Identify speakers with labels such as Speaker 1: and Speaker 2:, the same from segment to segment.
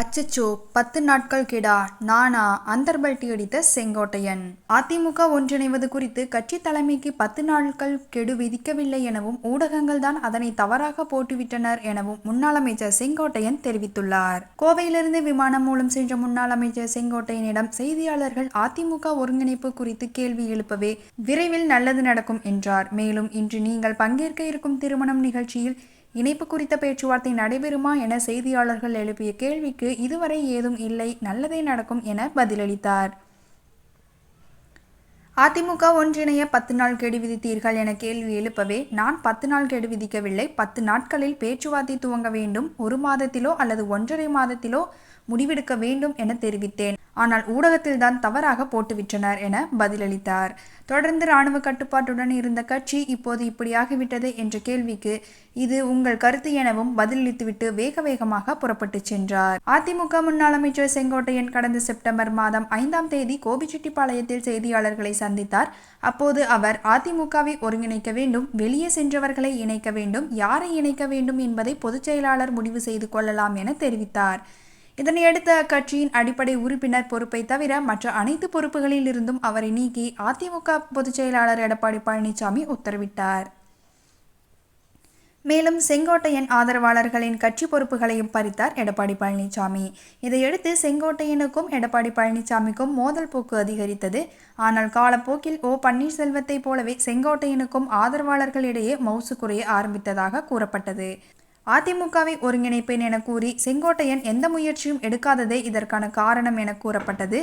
Speaker 1: அச்சச்சோ பத்து நாட்கள் கெடா நானா அந்தர்பல்டி அடித்த செங்கோட்டையன் அதிமுக ஒன்றிணைவது குறித்து கட்சி தலைமைக்கு பத்து நாட்கள் கெடு விதிக்கவில்லை எனவும் ஊடகங்கள் தான் அதனை தவறாக போட்டுவிட்டனர் எனவும் முன்னாள் அமைச்சர் செங்கோட்டையன் தெரிவித்துள்ளார் கோவையிலிருந்து விமானம் மூலம் சென்ற முன்னாள் அமைச்சர் செங்கோட்டையனிடம் செய்தியாளர்கள் அதிமுக ஒருங்கிணைப்பு குறித்து கேள்வி எழுப்பவே விரைவில் நல்லது நடக்கும் என்றார் மேலும் இன்று நீங்கள் பங்கேற்க இருக்கும் திருமணம் நிகழ்ச்சியில் இணைப்பு குறித்த பேச்சுவார்த்தை நடைபெறுமா என செய்தியாளர்கள் எழுப்பிய கேள்விக்கு இதுவரை ஏதும் இல்லை நல்லதே நடக்கும் என பதிலளித்தார் அதிமுக ஒன்றிணைய பத்து நாள் கெடு விதித்தீர்கள் என கேள்வி எழுப்பவே நான் பத்து நாள் கெடு விதிக்கவில்லை பத்து நாட்களில் பேச்சுவார்த்தை துவங்க வேண்டும் ஒரு மாதத்திலோ அல்லது ஒன்றரை மாதத்திலோ முடிவெடுக்க வேண்டும் என தெரிவித்தேன் ஆனால் ஊடகத்தில்தான் தவறாக போட்டுவிட்டனர் என பதிலளித்தார் தொடர்ந்து இராணுவ கட்டுப்பாட்டுடன் இருந்த கட்சி இப்போது இப்படியாகிவிட்டது என்ற கேள்விக்கு இது உங்கள் கருத்து எனவும் பதிலளித்துவிட்டு வேக வேகமாக புறப்பட்டு சென்றார் அதிமுக முன்னாள் அமைச்சர் செங்கோட்டையன் கடந்த செப்டம்பர் மாதம் ஐந்தாம் தேதி கோபிச்செட்டிப்பாளையத்தில் செய்தியாளர்களை சந்தித்தார் அப்போது அவர் அதிமுகவை ஒருங்கிணைக்க வேண்டும் வெளியே சென்றவர்களை இணைக்க வேண்டும் யாரை இணைக்க வேண்டும் என்பதை பொதுச் செயலாளர் முடிவு செய்து கொள்ளலாம் என தெரிவித்தார் இதனையடுத்து அக்கட்சியின் அடிப்படை உறுப்பினர் பொறுப்பை தவிர மற்ற அனைத்து பொறுப்புகளில் இருந்தும் அவரை நீக்கி அதிமுக பொதுச் செயலாளர் எடப்பாடி பழனிசாமி உத்தரவிட்டார் மேலும் செங்கோட்டையன் ஆதரவாளர்களின் கட்சி பொறுப்புகளையும் பறித்தார் எடப்பாடி பழனிசாமி இதையடுத்து செங்கோட்டையனுக்கும் எடப்பாடி பழனிசாமிக்கும் மோதல் போக்கு அதிகரித்தது ஆனால் காலப்போக்கில் ஓ பன்னீர்செல்வத்தைப் போலவே செங்கோட்டையனுக்கும் ஆதரவாளர்களிடையே மவுசு குறைய ஆரம்பித்ததாக கூறப்பட்டது அதிமுகவை ஒருங்கிணைப்பேன் என கூறி செங்கோட்டையன் எந்த முயற்சியும் எடுக்காததே இதற்கான காரணம் என கூறப்பட்டது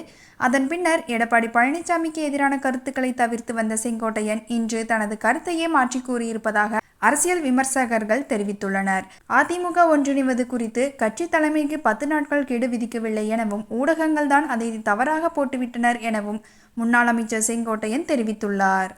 Speaker 1: அதன் பின்னர் எடப்பாடி பழனிசாமிக்கு எதிரான கருத்துக்களை தவிர்த்து வந்த செங்கோட்டையன் இன்று தனது கருத்தையே மாற்றி கூறியிருப்பதாக அரசியல் விமர்சகர்கள் தெரிவித்துள்ளனர் அதிமுக ஒன்றிணைவது குறித்து கட்சி தலைமைக்கு பத்து நாட்கள் கெடு விதிக்கவில்லை எனவும் ஊடகங்கள் தான் அதை தவறாக போட்டுவிட்டனர் எனவும் முன்னாள் அமைச்சர் செங்கோட்டையன் தெரிவித்துள்ளார்